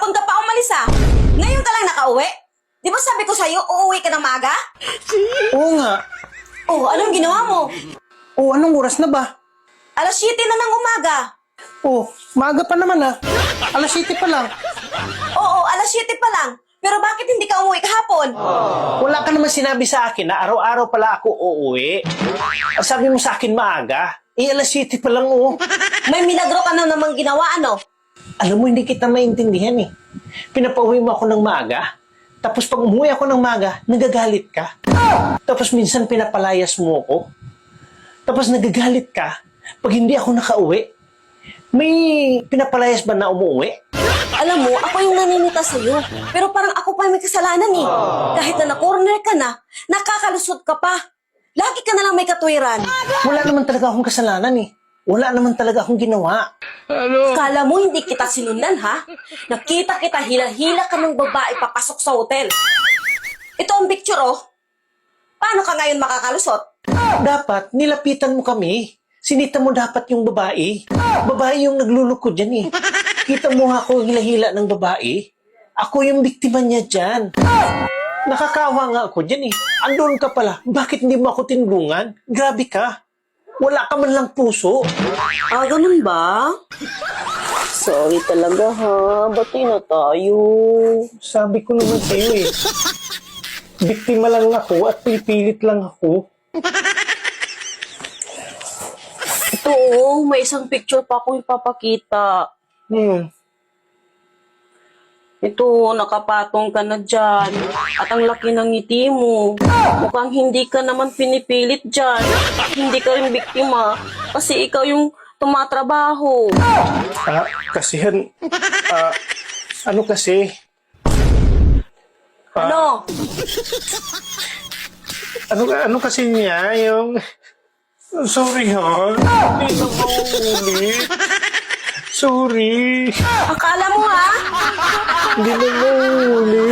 Kahapon ka pa umalis ah. Ngayon ka lang nakauwi. Di ba sabi ko sa'yo, uuwi ka ng maga? Oo nga. Oh, anong ginawa mo? Oo, anong oras na ba? Alas 7 na ng umaga. Oo, maaga pa naman ah. Alas 7 pa lang. Oo, alas 7 pa lang. Pero bakit hindi ka umuwi kahapon? Wala ka naman sinabi sa akin na araw-araw pala ako uuwi. Ang sabi mo sa akin maaga. Eh, alas 7 pa lang oh. May milagro ka na namang ginawa, ano? Alam mo, hindi kita maintindihan eh. Pinapauwi mo ako ng maaga. Tapos pag umuwi ako ng maaga, nagagalit ka. Tapos minsan pinapalayas mo ako. Tapos nagagalit ka pag hindi ako nakauwi. May pinapalayas ba na umuwi? Alam mo, ako yung naninita sa'yo. Pero parang ako pa may kasalanan eh. Kahit na na-corner ka na, nakakalusot ka pa. Lagi ka na lang may katwiran. Wala naman talaga akong kasalanan eh. Wala naman talaga akong ginawa. Kala mo hindi kita sinundan, ha? Nakita kita hila-hila ka ng babae papasok sa hotel. Ito ang picture, oh. Paano ka ngayon makakalusot? Dapat, nilapitan mo kami. Sinita mo dapat yung babae. Babae yung naglulukod dyan eh. Kita mo nga ako hila-hila ng babae. Ako yung biktima niya dyan. Nakakawa nga ako dyan eh. Andun ka pala. Bakit hindi mo ako tinulungan? Grabe ka. Wala ka man lang puso. Ah, ganun ba? Sorry talaga, ha? Bati na tayo. Sabi ko naman sa'yo eh. Biktima lang ako at pipilit lang ako. Ito, oh. May isang picture pa akong ipapakita. Hmm. Ito, nakapatong ka na dyan. At ang laki ng ngiti mo. Mukhang hindi ka naman pinipilit dyan. Hindi ka rin biktima. Kasi ikaw yung tumatrabaho. Ah, kasi yan, ah, ano kasi, Ano? ano, ano kasi niya, yung, sorry ha, hindi na mauulit. Sorry, Akala mo ha? Hindi na mauulit.